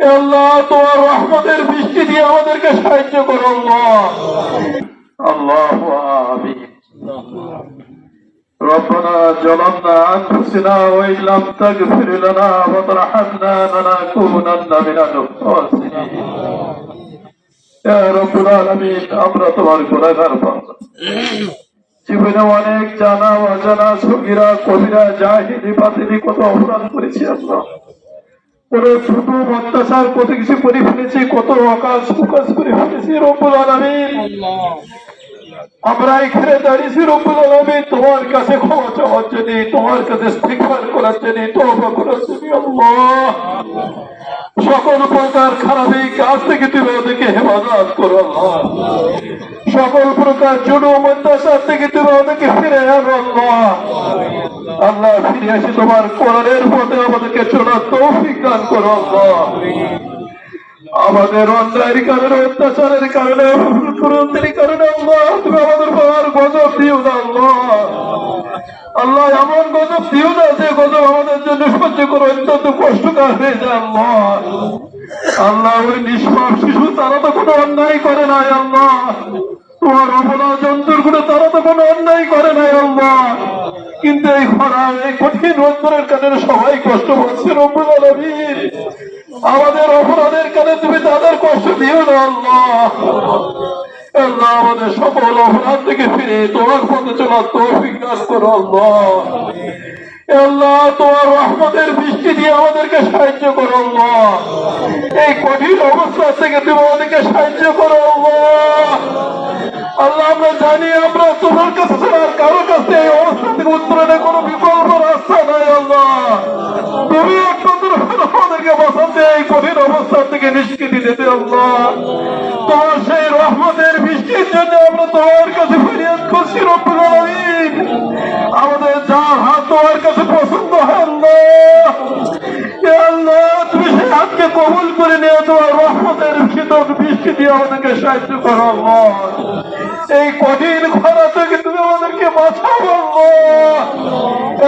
এ আল্লাহ তোমার রহমতের বৃষ্টি দিয়ে আমাদেরকে সাহায্য করো আল্লাহ আল্লাহ আমিন ربنا ظلمنا أنفسنا وإن لم تغفر لنا وترحمنا لنكونن من الخاسرين يا رب العالمين আমরা তোমার গুণাগার বান্দা জীবনে অনেক জানা অজানা সগিরা কবিরা জাহিদি বাতিনি কত অপরাধ করেছি আমরা কোন শুধু অত্যাচার কত কিছু করে ফেলেছি, কত অকাশ প্রকাশ করে ফেলেছে রব্বুল আমরা এখানে দাঁড়িয়েছি রব্বুল তোমার কাছে ক্ষমা চাওয়ার জন্য, তোমার কাছে স্বীকার করার জন্য তবা করার জন্য সকল প্রকার খারাপ কাজ থেকে তুমি ওদেরকে হেফাজত করো। সকল প্রকার জুলুম, অত্যাচার থেকে তুমি ওদেরকে ফিরে আনো। আল্লাহ আল্লাহ ফিরে আসি তোমার কোরআনের পথে আমাদেরকে চলার তৌফিক দান করো। আল্লাহ আমাদের অন্যায়ের কারণে, অত্যাচারের কারণে, কুরন্তির কারণে আল্লাহ, তুমি আমাদের পর গজব দিও না আল্লাহ। এমন গজব দিও না যে গজব আমাদের জন্য সহ্য করে অত্যন্ত কষ্টকর হয়ে যায় আল্লাহ। ওই নিষ্পাপ শিশু, তারা তো কোনো অন্যায় করে নাই আল্লাহ। তোমার অপরাধ জন্তুরগুলো তারা তো কোনো অন্যায় করে নাই আল্লাহ। কিন্তু এই খরা, এই কঠিন রোদ্রের কারণে সবাই কষ্ট পাচ্ছে রব্বুল আলামিন। আমাদের অপরাধের কারণে তুমি তাদের কষ্ট দিও না, আল্লাহ। আমাদের সকল অপরাধ থেকে ফিরে তোমার পথে চলার তৌফিক করো, আল্লাহ। আল্লাহ, তোমার রহমতের বৃষ্টি দিয়ে আমাদেরকে সাহায্য করো, আল্লাহ। এই কঠিন অবস্থা থেকে তুমি আমাদেরকে সাহায্য করো, আল্লাহ। আল্লাহ, আমরা জানি আমরা তোমার কাছে আর কারও কাছে এই অবস্থা থেকে উত্তরণের কোনো বিকল্প রাস্তা জন্য আমরা তোমার কাছে ফরিয়াদ করছি রব্বুল আমাদের যার হাত তোমার কাছে পছন্দ হয় আল্লাহ, তুমি সেই হাতকে কবুল করে নিয়ে তোমার রহমতের শীতল বৃষ্টি দিয়ে আমাদেরকে সাহায্য করো এই কঠিন খরা থেকে তুমি আমাদেরকে বাঁচাও,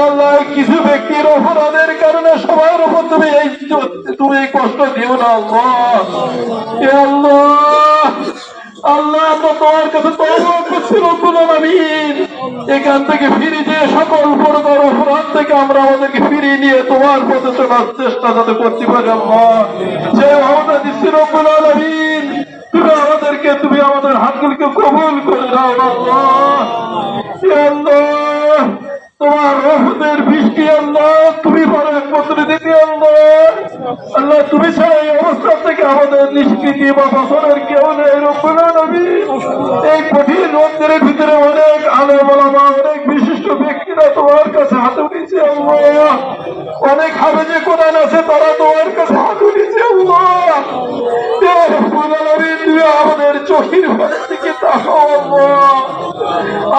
আল্লাহ। কিছু ব্যক্তির অপরাধের কারণে সবার উপর তুমি এই তুমি এই কষ্ট দিও না, আল্লাহ। আল্লাহ আল্লাহ আমরা তোমার কাছে তওবা করছি রব্বুল আলামিন এখান থেকে ফিরে যে সকল প্রকার অপরাধ থেকে আমরা আমাদেরকে ফিরিয়ে নিয়ে তোমার পথে চলার চেষ্টা যাতে করতে পারি যে আমাদের দিচ্ছি রব্বুল আলামিন তুমি আমাদেরকে, তুমি আমাদের হাতগুলিকে কবুল করে দাও আল্লাহ। তোমার রহমতের বৃষ্টি আল্লাহ, তুমি পারো দিতে আল্লাহ? আল্লাহ, তুমি ছাড়া এই অবস্থা আমাদের নিষ্কৃতি বা বছরের কেউ নেই আলামিন। এই কঠিন রোদ্রের ভিতরে অনেক আলো বলামা অনেক বিশিষ্ট ব্যক্তিরা তোমার কাছে হাত উঠেছে অনেক হাবেজে কোরআন আছে, তারা তোমার কাছে হাত উঠেছে আমাদের চোখের দিকে তাকাও, আল্লাহ।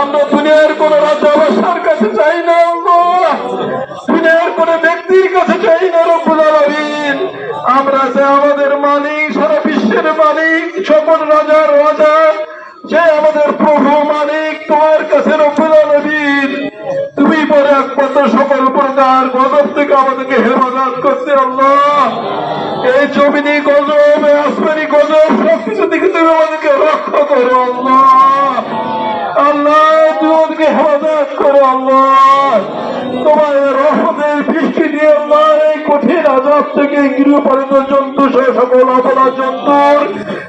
আমরা দুনিয়ার কোন মালিক তোমার কাছে তুমি পরে একমাত্র সকল প্রকার গজব থেকে আমাদেরকে হেফাজত করতে আল্লাহ। এই জমিনি গজব আসমানি গজব, সবকিছু থেকে তুমি আমাদেরকে রক্ষা করো আল্লাহ। আল্লাহ, তুমি আমাদেরকে হেফাজত করো আল্লাহ। তোমার রহমতের বৃষ্টি দিয়ে আল্লাহ, এই কঠিন আজাব থেকে গৃহপালিত জন্তু সহ সকল অপরাধ জন্তুর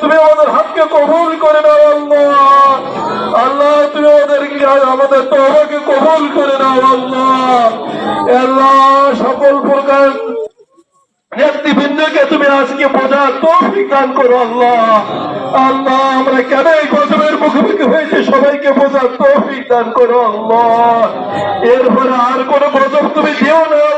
তুমি আমাদের হাতকে কবুল করে নাও, আল্লাহ। আল্লাহ, তুমি আমাদেরকে আমাদের তহবাকে কবুল করে নাও, আল্লাহ। আল্লাহ, সকল প্রকার নেতৃবৃন্দকে তুমি আজকে বোঝার তৌফিক দান করো, আল্লাহ। আল্লাহ, আমরা কেন এই গজবের মুখোমুখি হয়েছে সবাইকে বোঝার তৌফিক দান করো, আল্লাহ। এরপরে আর কোন গজব তুমি দিও না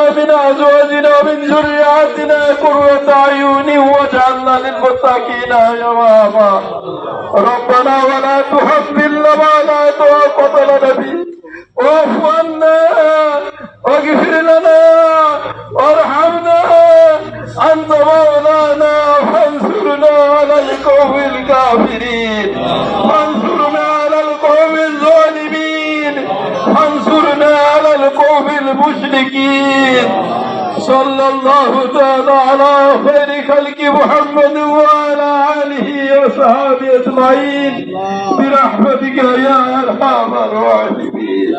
من ازواجنا ومن ذرياتنا قرة اعين واجعلنا للمتقين اماما ربنا ولا تحملنا ما لا طاقة لنا به واعف عنا واغفر لنا وارحمنا انت مولانا فانصرنا على القوم الكافرين على القوم المشركين. صلى الله تعالى على خير خلق محمد وعلى آله وصحبه أجمعين. برحمتك يا أرحم الراحمين.